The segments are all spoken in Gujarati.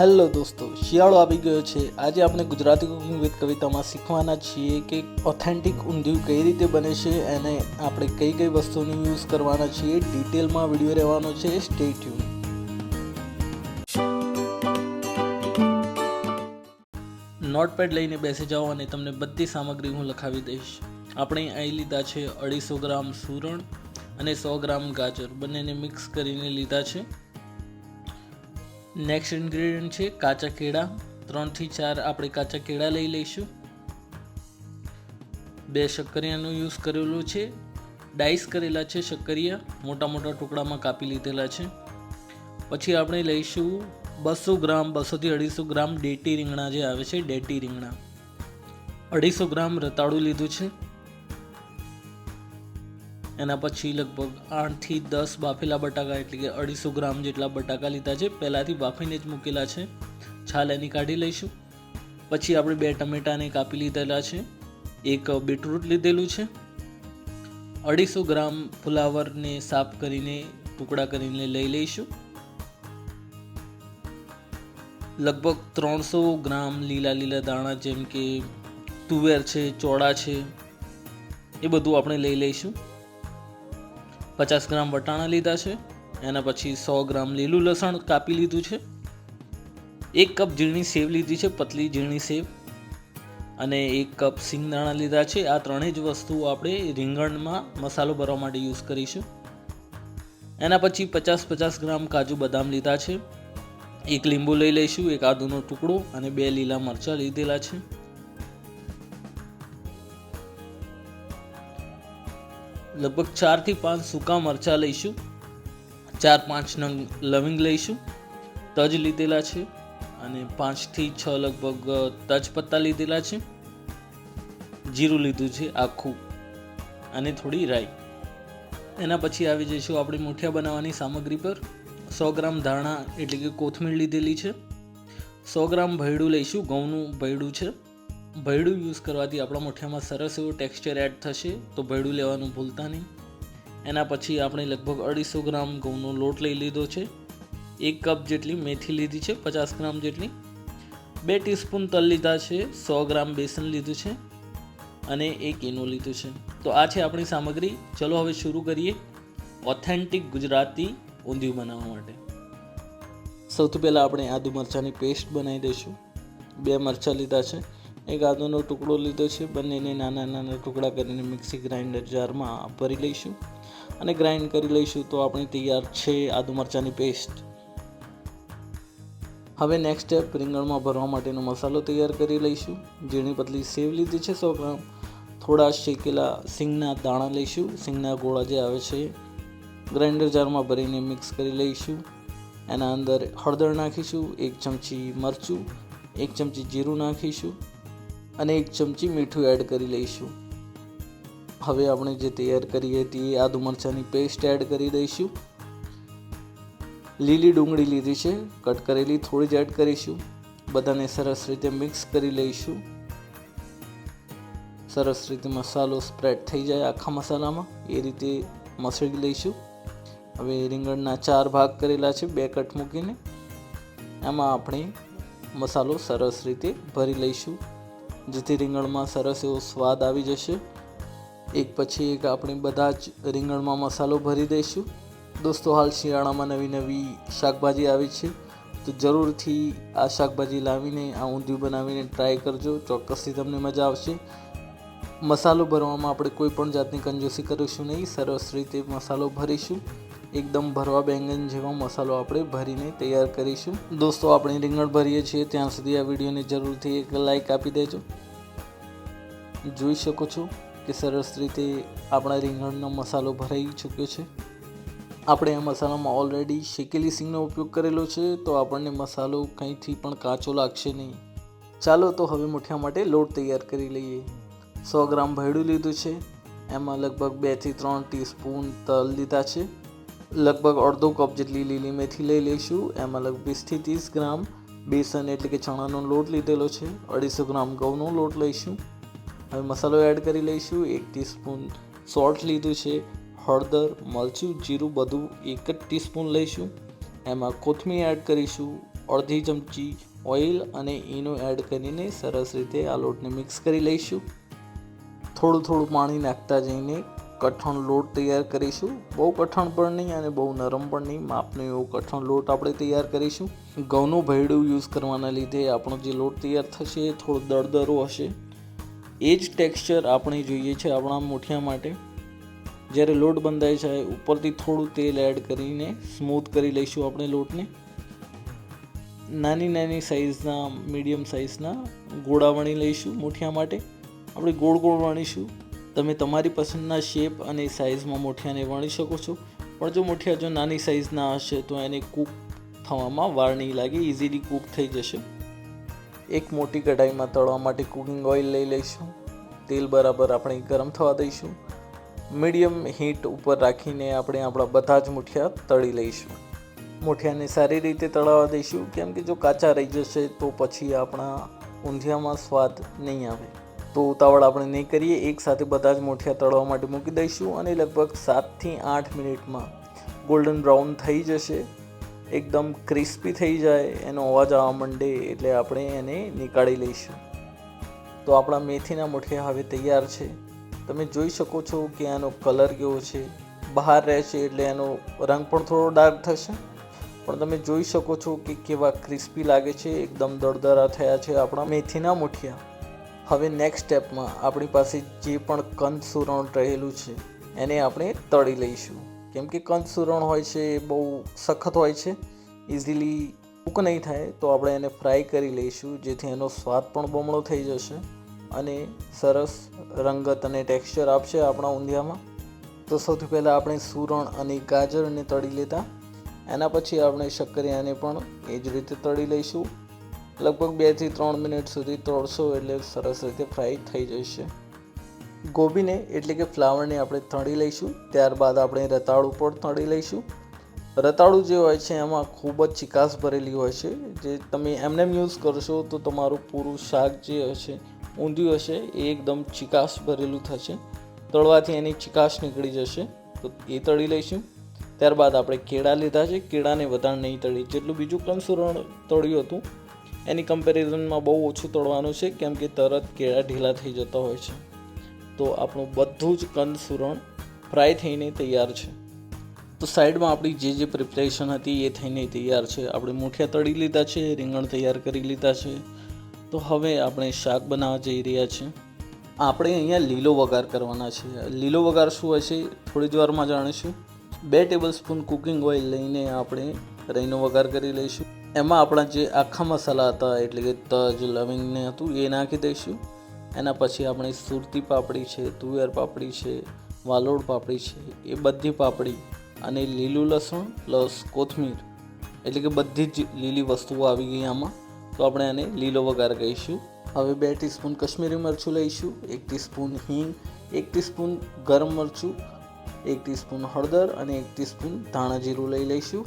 હેલો દોસ્તો, શિયાળો આવી ગયો છે. આજે આપણે ગુજરાતી કુકિંગ વિથ કવિતામાં શીખવાના છીએ કે ઓથેન્ટિક ઊંધિયું કઈ રીતે બને છે અને આપણે કઈ કઈ વસ્તુનો યુઝ કરવાના છીએ. ડિટેલમાં વીડિયો રહેવાનો છે. સ્ટે ટ્યુન નોટપેડ લઈને બેસી જાઓ અને તમને બધી સામગ્રી હું લખાવી દઈશ. આપણે અહીં લીધા છે અઢીસો ગ્રામ સૂરણ અને સો ગ્રામ ગાજર. બંનેને મિક્સ કરીને લીધા છે. નેક્સ્ટ ઇન્ગ્રેડિયન્ટ છે કાચા કેળા. ત્રણથી ચાર આપણે કાચા કેળા લઈ લઈશું. બે શક્કરિયાનો યુઝ કરેલો છે. ડાઈસ કરેલા છે શક્કરિયા. મોટા મોટા ટુકડામાં કાપી લીધેલા છે. પછી આપણે લઈશું બસો ગ્રામ બસોથી અઢીસો ગ્રામ ડેટી રીંગણા જે આવે છે, ડેટી રીંગણા. અઢીસો ગ્રામ રતાળું લીધું છે. એના પછી લગભગ આઠથી દસ બાફેલા બટાકા, એટલે કે અઢીસો ગ્રામ જેટલા બટાકા લીધા છે. પહેલાંથી બાફીને જ મૂકેલા છે. છાલ એની કાઢી લઈશું. પછી આપણે બે ટમેટાને કાપી લીધેલા છે. એક બીટરૂટ લીધેલું છે. અઢીસો ગ્રામ ફુલાવરને સાફ કરીને, ટુકડા કરીને લઈ લઈશું. લગભગ ત્રણસો ગ્રામ લીલા લીલા દાણા, જેમ કે તુવેર છે, ચોળા છે, એ બધું આપણે લઈ લઈશું. પચાસ ગ્રામ વટાણા લીધા છે એના પછી સો ગ્રામ લીલું લસણ કાપી લીધું છે. એક કપ ઝીણી સેવ લીધી છે, પતલી ઝીણી સેવ. અને એક કપ સિંગદાણા લીધા છે. આ ત્રણેય જ વસ્તુઓ આપણે રીંગણમાં મસાલો ભરવા માટે યુઝ કરીશું. એના પછી પચાસ પચાસ ગ્રામ કાજુ બદામ લીધા છે. એક લીંબુ લઈ લઈશું, એક આદુનો ટુકડો અને બે લીલા મરચાં લીધેલા છે. લગભગ ચારથી પાંચ સૂકા મરચાં લઈશું. ચાર પાંચ નંગ લવિંગ લઈશું. તજ લીધેલા છે અને પાંચથી છ લગભગ તજપત્તા લીધેલા છે. જીરું લીધું છે આખું અને થોડી રાઈ. એના પછી આવી જઈશું આપણે મુઠિયા બનાવવાની સામગ્રી પર. સો ગ્રામ ધાણા એટલે કે કોથમીર લીધેલી છે. સો ગ્રામ ભૈડું લઈશું, ઘઉંનું ભૈડું છે. ભૈડું યુઝ કરવાથી આપણા મુઠિયામાં સરસ એવું ટેક્સચર એડ થશે, તો ભૈડું લેવાનું ભૂલતા નહીં. એના પછી આપણે લગભગ અઢીસો ગ્રામ ઘઉંનો લોટ લઈ લીધો છે. એક કપ જેટલી મેથી લીધી છે, પચાસ ગ્રામ જેટલી. બે ટીસ્પૂન તલ લીધા છે, સો ગ્રામ બેસન લીધું છે અને એક ઇનો લીધું છે. તો આ છે આપણી સામગ્રી. ચલો હવે શરૂ કરીએ ઓથેન્ટિક ગુજરાતી ઊંધિયું બનાવવા માટે. સૌથી પહેલાં આપણે આદુ મરચાંની પેસ્ટ બનાવી દઈશું. બે મરચાં લીધા છે. એક આદુનો ટુકડો લીધો છે, બંનેને નાના નાના ટુકડા કરીને મિક્સી ગ્રાઇન્ડર જારમાં ભરી લઈશું અને ગ્રાઇન્ડ કરી લઈશું તો આપણી તૈયાર છે આદુ મરચાંની પેસ્ટ. હવે નેક્સ્ટ સ્ટેપ રીંગણમાં ભરવા માટેનો મસાલો તૈયાર કરી લઈશું. ઝીણી પતલી સેવ લીધી છે, સો ગ્રામ. થોડા શેકેલા સિંગના દાણા લઈશું. સિંગના ગોળા જે આવે છે, ગ્રાઇન્ડર જારમાં ભરીને મિક્સ કરી લઈશું. એના અંદર હળદર નાખીશું, એક ચમચી મરચું, એક ચમચી જીરું નાખીશું. અને એક ચમચી મીઠું એડ કરી લઈશું. હવે આપણે જે તૈયાર કરી હતી એ આદુ મરચાંની પેસ્ટ એડ કરી દઈશું. લીલી ડુંગળી લીધી છે કટ કરેલી થોડી જ એડ કરીશું. બધાને સરસ રીતે મિક્સ કરી લઈશું. સરસ રીતે મસાલો સ્પ્રેડ થઈ જાય આખા મસાલામાં, એ રીતે મસળી લઈશું. હવે રીંગણના ચાર ભાગ કરેલા છે, બે કટ મૂકીને. એમાં આપણે મસાલો સરસ રીતે ભરી લઈશું. જેથી રીંગણમાં સરસ એવો સ્વાદ આવી જશે. એક પછી એક આપણે બધા જ રીંગણમાં મસાલો ભરી દઈશું. દોસ્તો, હાલ શિયાળામાં નવી નવી શાકભાજી આવી છે. તો જરૂરથી આ શાકભાજી લાવીને, આ ઊંધિયું બનાવીને ટ્રાય કરજો. ચોક્કસથી તમને મજા આવશે. મસાલો ભરવામાં આપણે કોઈ પણ જાતની કંજૂસી કરીશું નહીં. સરસ રીતે મસાલો ભરીશું. એકદમ ભરવા બેંગન જેવો મસાલો આપણે ભરીને તૈયાર કરીશું. દોસ્તો, આપણે રીંગણ ભરીએ છીએ. ત્યાં સુધી આ વિડીયોને જરૂરથી એક લાઈક આપી દેજો. જોઈ શકો છો કે સરસ રીતે આપણા રીંગણનો મસાલો ભરાઈ ચૂક્યો છે. આપણે આ મસાલામાં ઓલરેડી શેકેલી સિંગનો ઉપયોગ કરેલો છે, તો આપણને મસાલો કંઈથી પણ કાચો લાગશે નહીં. ચાલો તો હવે મુઠિયા માટે લોટ તૈયાર કરી લઈએ. સો ગ્રામ ભેળું લીધું છે. એમાં લગભગ બેથી ત્રણ ટીસ્પૂન તલ લીધા છે. લગભગ અડધો કપ જેટલી લીલી મેથી લઈ લઈશું. એમાં લગભગ વીસથી ત્રીસ ગ્રામ બેસન એટલે કે ચણાનો લોટ લીધેલો છે. અઢીસો ગ્રામ ઘઉંનો લોટ લઈશું. હવે મસાલો એડ કરી લઈશું. એક ટીસ્પૂન સોલ્ટ લીધું છે. હળદર, મરચું, જીરું બધું એક જ ટીસ્પૂન લઈશું. એમાં કોથમીર એડ કરીશું, અડધી ચમચી ઓઇલ અને ઈનો એડ કરીને સરસ રીતે આ લોટને મિક્સ કરી લઈશું. થોડું થોડું પાણી નાખતા જઈને કઠણ લોટ તૈયાર કરીશું. બહુ કઠણ પણ નહીં અને બહુ નરમ પણ નહીં. માપનો એવો કઠણ લોટ આપણે તૈયાર કરીશું. ઘઉંનું ભૈડું યુઝ કરવાના લીધે આપણો જે લોટ તૈયાર થશે એ થોડો દળદરો હશે. એ જ ટેક્સચર આપણે જોઈએ છે આપણા મુઠિયા માટે. જ્યારે લોટ બંધાય છે, ઉપરથી થોડું તેલ એડ કરીને સ્મૂથ કરી લઈશું આપણે લોટને. નાની નાની સાઇઝના મીડિયમ સાઇઝના ગોળા વણી લઈશું મુઠિયા માટે. આપણે ગોળ ગોળ વણીશું. તમે તમારી પસંદના શેપ અને સાઇઝમાં મોઠિયાને વણી શકો છો. પણ જો મોઠિયા જો નાની સાઇઝના હશે, તો એને કૂક થવામાં વાર નહીં લાગે ઇઝીલી કૂક થઈ જશે. એક મોટી કઢાઈમાં તળવા માટે કુકિંગ ઓઇલ લઈ લઈશું. તેલ બરાબર આપણે ગરમ થવા દઈશું. મીડિયમ હીટ ઉપર રાખીને આપણે આપણા બધા જ મૂઠિયા તળી લઈશું. મૂઠિયાને સારી રીતે તળાવવા દઈશું. કેમ કે જો કાચા રહી જશે, તો પછી આપણા ઊંધિયામાં સ્વાદ નહીં આવે. તો ઉતાવળ આપણે નહીં કરીએ. એકસાથે બધા જ મોઠિયા તળવા માટે મૂકી દઈશું અને લગભગ સાતથી આઠ મિનિટમાં ગોલ્ડન બ્રાઉન થઈ જશે. એકદમ ક્રિસ્પી થઈ જાય. એનો અવાજ આવવા માંડે એટલે આપણે એને નીકાળી લઈશું. તો આપણા મેથીના મૂઠિયા હવે તૈયાર છે. તમે જોઈ શકો છો કે એનો કલર કેવો છે. બહાર રહેશે એટલે એનો રંગ પણ થોડો ડાર્ક થશે. પણ તમે જોઈ શકો છો કે કેવા ક્રિસ્પી લાગે છે. એકદમ દળદરા થયા છે આપણા મેથીના મુઠિયા હવે નેક્સ્ટ સ્ટેપમાં આપણી પાસે જે પણ કંદ સુરણ રહેલું છે, એને આપણે તળી લઈશું. કેમ કે કંદ સુરણ હોય છે એ બહુ સખત હોય છે ઇઝીલી કૂક નહીં થાય, તો આપણે એને ફ્રાય કરી લઈશું, જેથી એનો સ્વાદ પણ બમણો થઈ જશે અને સરસ રંગત અને ટેક્સચર આપશે આપણા ઊંધિયામાં. તો સૌથી પહેલાં આપણે સુરણ અને ગાજરને તળી લેતા, એના પછી આપણે શક્કરિયાને પણ એ જ રીતે તળી લઈશું. લગભગ બેથી ત્રણ મિનિટ સુધી તળશો એટલે સરસ રીતે ફ્રાય થઈ જશે. ગોબીને એટલે કે ફ્લાવરને આપણે તળી લઈશું, ત્યારબાદ આપણે રતાળું પણ તળી લઈશું. રતાળું જે હોય છે એમાં ખૂબ જ ચિકાસ ભરેલી હોય છે, જે તમે એમને યુઝ કરશો તો તમારું પૂરું શાક જે હશે, ઊંધિયું હશે, એ એકદમ ચિકાસ ભરેલું થશે. તળવાથી એની ચિકાસ નીકળી જશે, તો એ તળી લઈશું. ત્યારબાદ આપણે કેળા લીધા છે, કેળાને વધારે નહીં તળી. જેટલું બીજું કંસુરણ તળ્યું હતું એની કમ્પેરિઝનમાં બહુ ઓછું તળવાનું છે, કેમ કે તરત કેળા ઢીલા થઈ જતા હોય છે. તો આપણું બધું જ કંદ સુરણ ફ્રાય થઈને તૈયાર છે. તો સાઈડમાં આપણી જે જે પ્રિપરેશન હતી એ થઈને તૈયાર છે. આપણે મૂઠિયા તળી લીધા છે, રીંગણ તૈયાર કરી લીધા છે. તો હવે આપણે શાક બનાવવા જઈ રહ્યા છીએ આપણે અહીંયા લીલો વઘાર કરવાના છે. લીલો વઘાર શું હોય છે, થોડી જ વારમાં જાણીશું. બે ટેબલ સ્પૂન કુકિંગ ઓઇલ લઈને આપણે રહીનો વઘાર કરી લઈશું. એમાં આપણા જે આખા મસાલા હતા, એટલે કે તજ લવિંગને હતું, એ નાખી દઈશું. એના પછી આપણે સુરતી પાપડી છે, તુવેર પાપડી છે વાલોડ પાપડી છે, એ બધી પાપડી અને લીલું લસણ પ્લસ કોથમીર, એટલે કે બધી જ લીલી વસ્તુઓ આવી ગઈ આમાં. તો આપણે આને લીલો વઘાર કહીશું. હવે બે ટીસ્પૂન કશ્મીરી મરચું લઈશું, એક ટીસ્પૂન હિંગ, એક ટીસ્પૂન ગરમ મરચું, એક ટીસ્પૂન હળદર અને એક ટીસ્પૂન ધાણા જીરું લઈ લઈશું.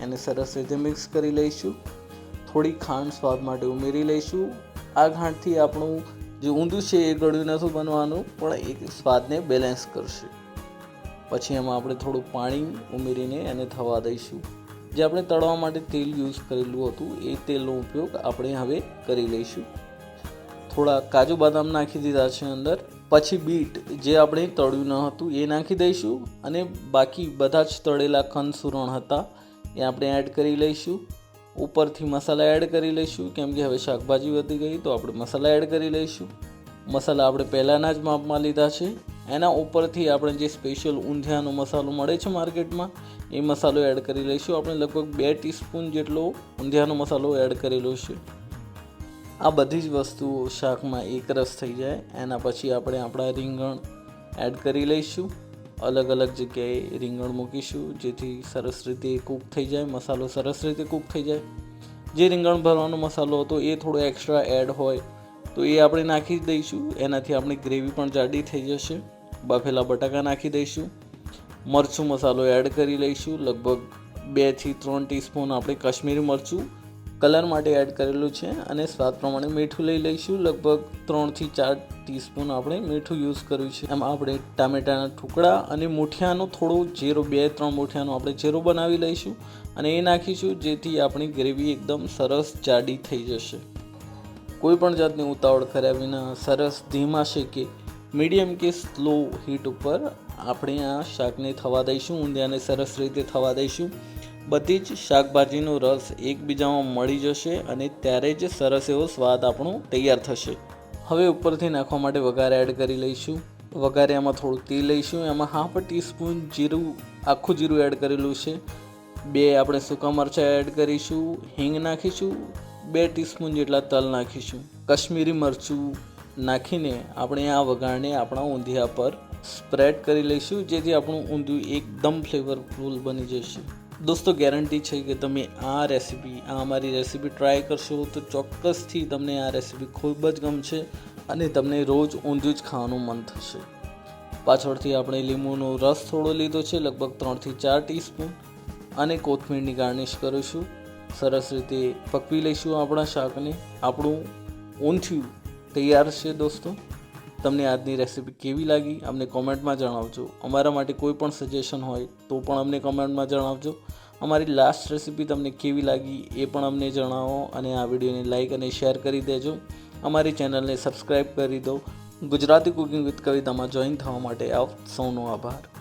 એને સરસ રીતે મિક્સ કરી લઈશું. થોડી ખાંડ સ્વાદ માટે ઉમેરી લઈશું. આ ખાંડથી આપણું જે ઊંધું છે એ ગળ્યું નથી બનવાનું, પણ એક સ્વાદને બેલેન્સ કરશે. પછી એમાં આપણે થોડું પાણી ઉમેરીને એને થવા દઈશું. જે આપણે તળવા માટે તેલ યુઝ કરેલું હતું, એ તેલનો ઉપયોગ આપણે હવે કરી લઈશું. થોડા કાજુ બદામ નાખી દીધા છે અંદર. પછી બીટ જે આપણે તળ્યું ન હતું, એ નાખી દઈશું. અને બાકી બધા જ તળેલા કંદ સુરણ હતા એ આપણે એડ કરી લઈશું. ઉપરથી મસાલા એડ કરી લઈશું. કેમ કે હવે શાકભાજી વધી ગઈ, તો આપણે મસાલા એડ કરી લઈશું. મસાલા આપણે પહેલાંના જ માપમાં લીધા છે. એના ઉપરથી આપણે જે સ્પેશિયલ ઊંધિયાનો મસાલો મળે છે માર્કેટમાં, એ મસાલો એડ કરી લઈશું. આપણે લગભગ બે ટીસ્પૂન જેટલો ઊંધિયાનો મસાલો એડ કરેલો છે. આ બધી જ વસ્તુઓ શાકમાં એકરસ થઈ જાય. એના પછી આપણે આપણા રીંગણ એડ કરી લઈશું. અલગ અલગ જગ્યાએ રીંગણ મૂકીશું, જેથી સરસ રીતે કૂક થઈ જાય, મસાલો સરસ રીતે કૂક થઈ જાય. જે રીંગણ ભરવાનો મસાલો હતો એ થોડો એક્સ્ટ્રા એડ હોય, તો એ આપણે નાખી દઈશું. એનાથી આપણી ગ્રેવી પણ જાડી થઈ જશે. બાફેલા બટાકા નાખી દઈશું. મરચું મસાલો એડ કરી લઈશું. લગભગ બેથી ત્રણ ટીસ્પૂન આપણે કાશ્મીરી મરચું કલર માટે એડ કરેલું છે અને સ્વાદ પ્રમાણે મીઠું લઈ લઈશું. લગભગ ત્રણથી ચાર ટીસ્પૂન આપણે મીઠું યુઝ કર્યું છે. એમાં આપણે ટામેટાના ટુકડા અને મૂઠિયાનો થોડો જીરો, બે ત્રણ મૂઠિયાનો આપણે જીરો બનાવી લઈશું અને એ નાખીશું જેથી આપણી ગ્રેવી એકદમ સરસ જાડી થઈ જશે. કોઈ પણ જાતની ઉતાવળ કર્યા વિના સરસ ધીમા શેકે મીડિયમ કે સ્લો હીટ ઉપર આપણે આ શાકને થવા દઈશું, ઊંધિયાને સરસ રીતે થવા દઈશું. બધી જ શાકભાજીનો રસ એકબીજામાં મળી જશે અને ત્યારે જ સરસ એવો સ્વાદ આપણો તૈયાર થશે. હવે ઉપરથી નાખવા માટે વઘાર એડ કરી લઈશું. વઘારે એમાં થોડું તેલ લઈશું. એમાં હાફ ટીસ્પૂન જીરું, આખું જીરું એડ કરેલું છે. બે આપણે સૂકા મરચાં એડ કરીશું. હિંગ નાખીશું. બે ટીસ્પૂન જેટલા તલ નાખીશું. કશ્મીરી મરચું નાખીને આપણે આ વઘારને આપણા ઊંધિયા પર સ્પ્રેડ કરી લઈશું, જેથી આપણું ઊંધિયું એકદમ ફ્લેવરફુલ બની જશે. દોસ્તો ગેરંટી છે કે તમે આ રેસીપી આ અમારી રેસીપી ટ્રાય કરશો તો ચોક્કસથી તમને આ રેસીપી ખૂબ જ ગમશે અને તમને રોજ ઊંધિયું જ ખાવાનું મન થશે. પાછળથી આપણે લીંબુનો રસ થોડો લીધો છે, લગભગ ત્રણથી ચાર ટીસ્પૂન અને કોથમીરની ગાર્નિશ કરીશું. સરસ રીતે પકવી લઈશું આપણા શાકને. આપણું ઊંધિયું તૈયાર છે દોસ્તો. તમને આજની રેસીપી કેવી લાગી અમને કોમેન્ટમાં જણાવજો. અમારા માટે કોઈ પણ સજેશન હોય તો પણ અમને કોમેન્ટમાં જણાવજો. અમારી લાસ્ટ રેસીપી તમને કેવી લાગી એ પણ અમને જણાવો અને આ વિડીયોને લાઇક અને શેર કરી દેજો. અમારી ચેનલને સબસ્ક્રાઈબ કરી દો. ગુજરાતી કુકિંગ વિથ કવિતામાં જોઈન થવા માટે આપ સૌનો આભાર.